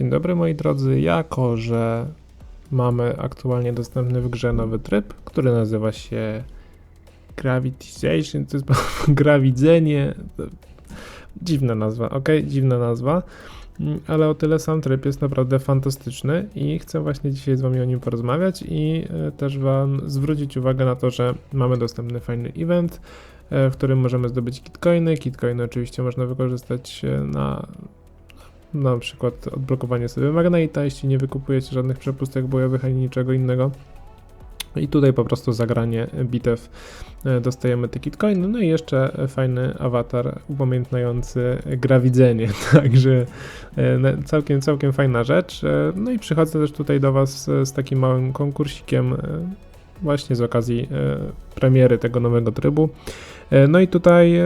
Dzień dobry moi drodzy, jako że mamy aktualnie dostępny w grze nowy tryb, który nazywa się Gravitization, to jest grawidzenie, dziwna nazwa, ok, dziwna nazwa, Mm, ale o tyle sam tryb jest naprawdę fantastyczny i chcę właśnie dzisiaj z wami o nim porozmawiać i e, też wam zwrócić uwagę na to, że mamy dostępny fajny event, e, w którym możemy zdobyć kitcoiny. Kitcoiny oczywiście można wykorzystać e, na na przykład odblokowanie sobie Magneta, jeśli nie wykupujecie żadnych przepustek bojowych ani niczego innego. I tutaj po prostu zagranie bitew e, dostajemy te kitcoiny, no i jeszcze fajny awatar upamiętniający grawidzenie, także e, całkiem, całkiem fajna rzecz. E, no i przychodzę też tutaj do Was z takim małym konkursikiem właśnie z okazji premiery tego nowego trybu. No i tutaj,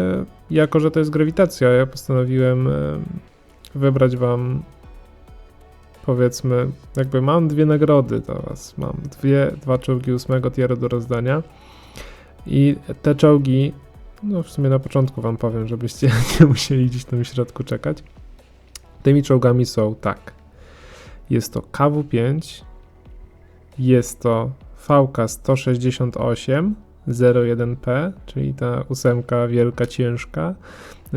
jako że to jest grawitacja, ja postanowiłem wybrać Wam powiedzmy, jakby mam dwie nagrody dla was. Mam dwie, dwa czołgi ósmego tieru do rozdania. I te czołgi, no w sumie na początku wam powiem, żebyście nie musieli gdzieś tam w środku czekać. Tymi czołgami są tak. Jest to KW5, jest to VK 168 01P, czyli ta ósemka wielka, ciężka,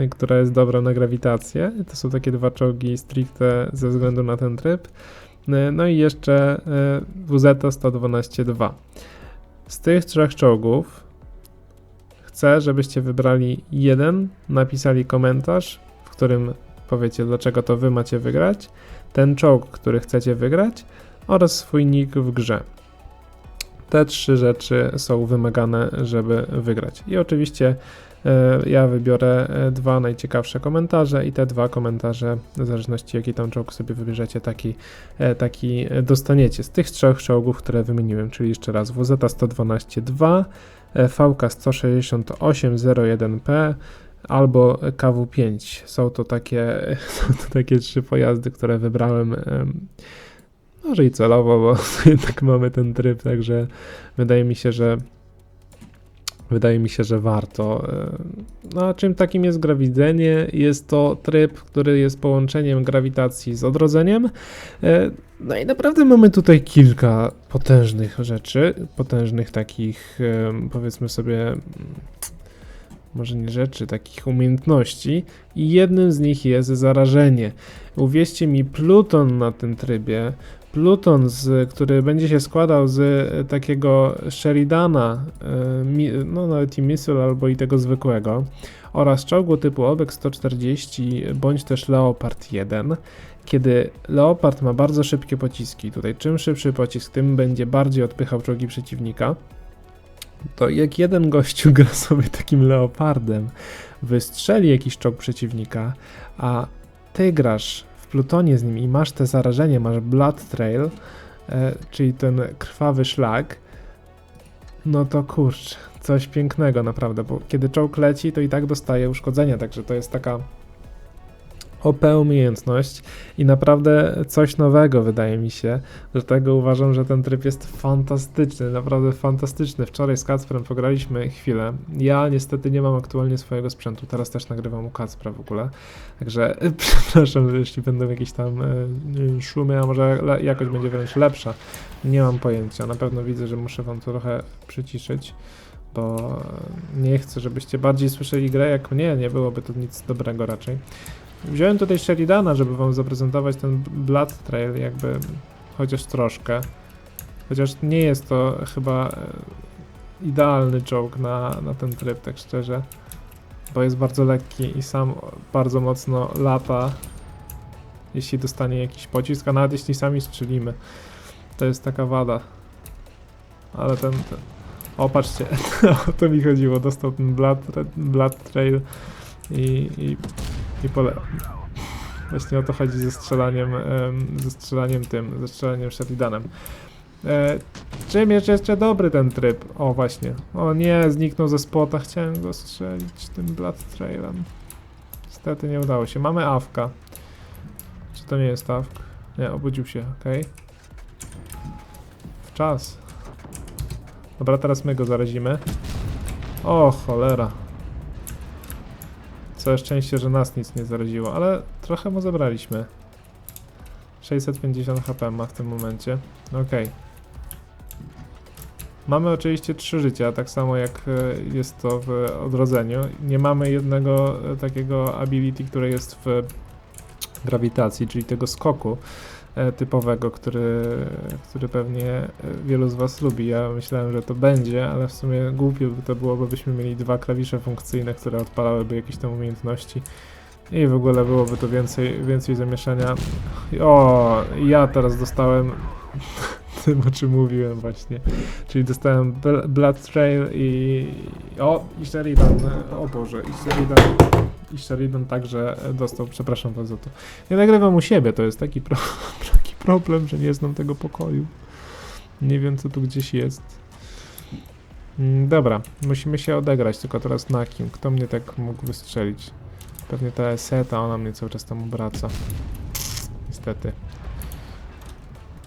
która jest dobra na grawitację. To są takie dwa czołgi stricte ze względu na ten tryb. No i jeszcze WZ 112-2. Z tych trzech czołgów chcę, żebyście wybrali jeden, napisali komentarz, w którym powiecie, dlaczego to wy macie wygrać, ten czołg, który chcecie wygrać oraz swój nick w grze. Te trzy rzeczy są wymagane, żeby wygrać. I oczywiście e, ja wybiorę e, dwa najciekawsze komentarze i te dwa komentarze, w zależności jaki tam czołg sobie wybierzecie, taki, e, taki dostaniecie z tych trzech czołgów, które wymieniłem, czyli jeszcze raz WZ 112.2, VK 168.01P albo KW5. Są to takie, są to takie trzy pojazdy, które wybrałem może i celowo, bo jednak mamy ten tryb, także wydaje mi się, że wydaje mi się, że warto. E, no a czym takim jest grawidzenie? Jest to tryb, który jest połączeniem grawitacji z odrodzeniem. E, no i naprawdę mamy tutaj kilka potężnych rzeczy, potężnych takich, powiedzmy sobie, może nie rzeczy, takich umiejętności i jednym z nich jest zarażenie. Uwierzcie mi, Pluton na tym trybie Pluton, z, który będzie się składał z e, takiego Sheridana, e, no nawet i Missile albo i tego zwykłego, oraz czołgu typu Obek 140 bądź też Leopard 1. Kiedy Leopard ma bardzo szybkie pociski, tutaj czym szybszy pocisk, tym będzie bardziej odpychał czołgi przeciwnika, to jak jeden gościu gra sobie takim Leopardem, wystrzeli jakiś czołg przeciwnika, a ty grasz Plutonie z nim i masz te zarażenie, masz Blood Trail, e, czyli ten krwawy szlak, no to kurcz, coś pięknego naprawdę, bo kiedy czołg leci, to i tak dostaje uszkodzenia, także to jest taka OP umiejętność i naprawdę coś nowego wydaje mi się, dlatego uważam, że ten tryb jest fantastyczny, naprawdę fantastyczny. Wczoraj z Kacprem pograliśmy chwilę. Ja niestety nie mam aktualnie swojego sprzętu, teraz też nagrywam u Kacpra w ogóle, także przepraszam, jeśli będą jakieś tam e, szumy, a może jakoś będzie wręcz lepsza. Nie mam pojęcia, na pewno widzę, że muszę wam to trochę przyciszyć bo nie chcę, żebyście bardziej słyszeli grę jak mnie, nie byłoby to nic dobrego raczej. Wziąłem tutaj Sheridana, żeby wam zaprezentować ten Blood Trail jakby chociaż troszkę. Chociaż nie jest to chyba e, idealny czołg na, na ten tryb, tak szczerze. Bo jest bardzo lekki i sam bardzo mocno lata, jeśli dostanie jakiś pocisk, a nawet jeśli sami strzelimy. To jest taka wada. Ale ten... ten... O, patrzcie, o to mi chodziło. Dostał ten Blood, blood Trail i, i i pole... Właśnie o to chodzi ze strzelaniem, ze strzelaniem tym, ze strzelaniem Sheridanem. E, czym jest jeszcze dobry ten tryb? O właśnie. O nie, zniknął ze spota. Chciałem go strzelić tym Blood Trailem. Niestety nie udało się. Mamy awka. Czy to nie jest awk? Nie, obudził się, ok. W czas. Dobra, teraz my go zarazimy. O, cholera. Całe szczęście, że nas nic nie zaraziło, ale trochę mu zabraliśmy. 650 HP ma w tym momencie. Okej. Mamy oczywiście trzy życia, tak samo jak e, jest to w odrodzeniu. Nie mamy jednego e, takiego ability, które jest w grawitacji, czyli tego skoku typowego, który, który pewnie e, wielu z Was lubi. Ja myślałem, że to będzie, ale w sumie głupio by to było, bo byśmy mieli dwa klawisze funkcyjne, które odpalałyby jakieś tam umiejętności. I w ogóle byłoby to więcej, więcej zamieszania. O, ja teraz dostałem tym, o czym mówiłem właśnie. Czyli dostałem Bl- Blood Trail i... O, i Sheridan. O Boże, i Sheridan. I Sheridan także dostał, przepraszam za to. Ja nagrywam u siebie, to jest taki, pro, taki problem, że nie znam tego pokoju. Nie wiem, co tu gdzieś jest. Mm, Dobra, musimy się odegrać, tylko teraz na kim? Kto mnie tak mógł wystrzelić? Pewnie ta Eseta, ona mnie cały czas tam obraca. Niestety.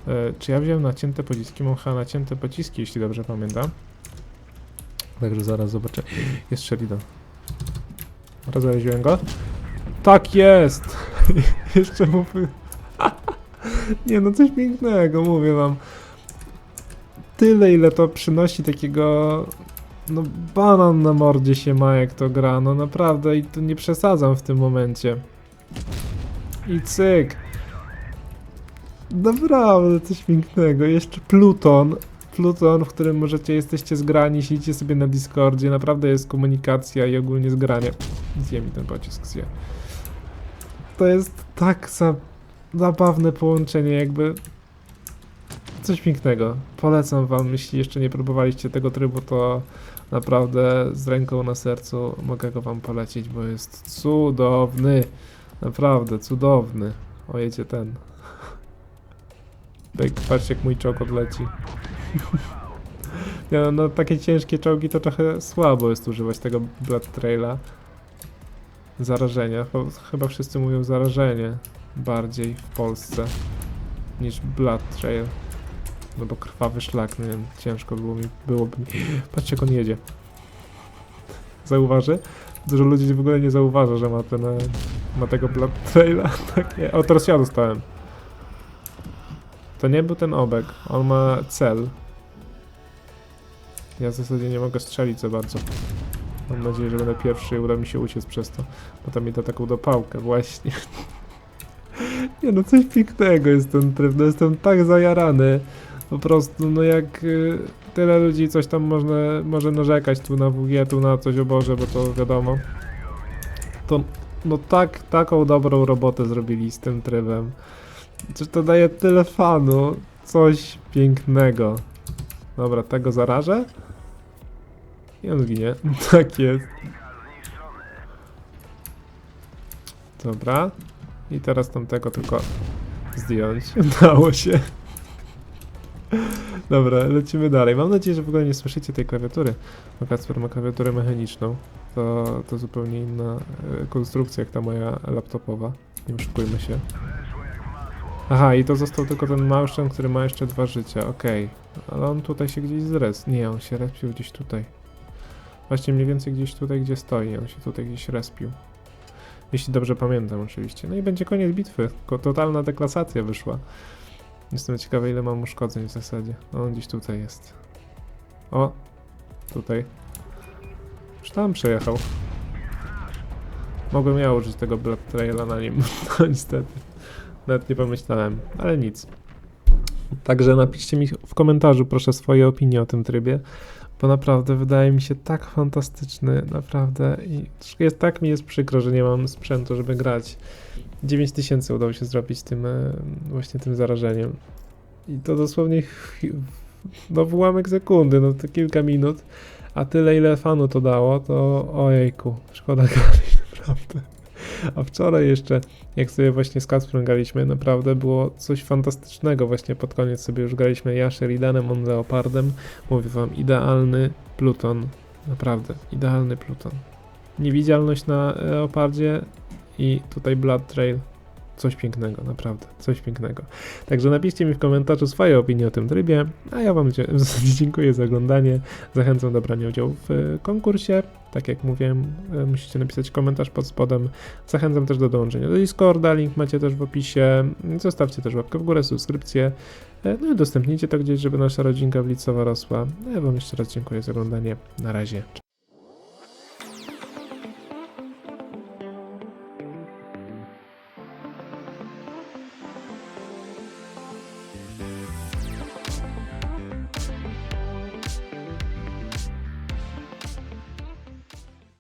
E, czy ja wziąłem nacięte pociski? Mam chyba nacięte pociski, jeśli dobrze pamiętam. Także zaraz zobaczę. Jest Sheridan. Rozraziłem go? Tak jest! Jeszcze wy... Nie no, coś pięknego, mówię wam. Tyle, ile to przynosi takiego... No, banan na mordzie się ma, jak to gra. No naprawdę, i to nie przesadzam w tym momencie. I cyk. Naprawdę coś pięknego. Jeszcze Pluton. Pluton, w którym możecie, jesteście zgrani, siedzicie sobie na Discordzie. Naprawdę jest komunikacja i ogólnie zgranie. Zje mi ten pocisk, zje. To jest tak za zabawne połączenie, jakby coś pięknego. Polecam wam, jeśli jeszcze nie próbowaliście tego trybu, to naprawdę z ręką na sercu mogę go wam polecić, bo jest cudowny. Naprawdę cudowny. O, jedzie ten. Pyk, patrzcie jak mój czołg odleci. No, no takie ciężkie czołgi to trochę słabo jest używać tego Blood Traila. Zarażenia. Chyba wszyscy mówią zarażenie bardziej w Polsce niż Blood Trail. No bo krwawy szlak, nie wiem, ciężko było mi, byłoby mi. Patrzcie jak on jedzie. Zauważy? Dużo ludzi w ogóle nie zauważa, że ma ten, ma tego Blood Traila. Tak, nie. O, teraz ja dostałem. To nie był ten obek, on ma cel. Ja w zasadzie nie mogę strzelić za bardzo. Mam nadzieję, że będę pierwszy i uda mi się uciec przez to. Bo tam mi da taką dopałkę, właśnie. Nie no, coś pięknego jest ten tryb, no jestem tak zajarany. Po prostu, no jak y, tyle ludzi coś tam można, może narzekać tu na WG, tu na coś o Boże, bo to wiadomo. To, no tak, taką dobrą robotę zrobili z tym trybem. Że to daje tyle fanu. Coś pięknego. Dobra, tego zarażę. I on zginie. tak jest. Dobra. I teraz tamtego tylko zdjąć. Udało się. Dobra, lecimy dalej. Mam nadzieję, że w ogóle nie słyszycie tej klawiatury. Bo Kacper ma klawiaturę mechaniczną. To, to zupełnie inna e, konstrukcja jak ta moja laptopowa. Nie oszukujmy się. Aha, i to został tylko ten małżczan, który ma jeszcze dwa życia, okej. Ale on tutaj się gdzieś zres... Nie, on się respił gdzieś tutaj. Właśnie mniej więcej gdzieś tutaj, gdzie stoi. On się tutaj gdzieś respił. Jeśli dobrze pamiętam oczywiście. No i będzie koniec bitwy. Totalna deklasacja wyszła. Jestem ciekawy ile mam uszkodzeń w zasadzie. No, on gdzieś tutaj jest. O! Tutaj. Już tam przejechał. Mogłem ja użyć tego Blood Traila na nim. No niestety. Nawet nie pomyślałem, ale nic. Także napiszcie mi w komentarzu proszę swoje opinie o tym trybie, bo naprawdę wydaje mi się tak fantastyczny, naprawdę i jest tak mi jest przykro, że nie mam sprzętu, żeby grać. 9000 udało się zrobić tym e, właśnie tym zarażeniem. I to dosłownie no w ułamek sekundy, no to kilka minut, a tyle ile fanu to dało, to ojejku, szkoda gadać naprawdę. A wczoraj jeszcze, jak sobie właśnie z Kacprem graliśmy, naprawdę było coś fantastycznego. Właśnie pod koniec sobie już graliśmy ja Sheridanem, on Leopardem. Mówię wam, idealny Pluton. Naprawdę, idealny Pluton. Niewidzialność na Leopardzie i tutaj Blood Trail. Coś pięknego, naprawdę, coś pięknego. Także napiszcie mi w komentarzu swoje opinie o tym trybie, a ja Wam w dziękuję za oglądanie. Zachęcam do brania udziału w e, konkursie. Tak jak mówiłem, e, musicie napisać komentarz pod spodem. Zachęcam też do dołączenia do Discorda, link macie też w opisie. Zostawcie też łapkę w górę, subskrypcję. E, No i udostępnijcie to gdzieś, żeby nasza rodzinka Wlicowa rosła. No ja Wam jeszcze raz dziękuję za oglądanie. Na razie.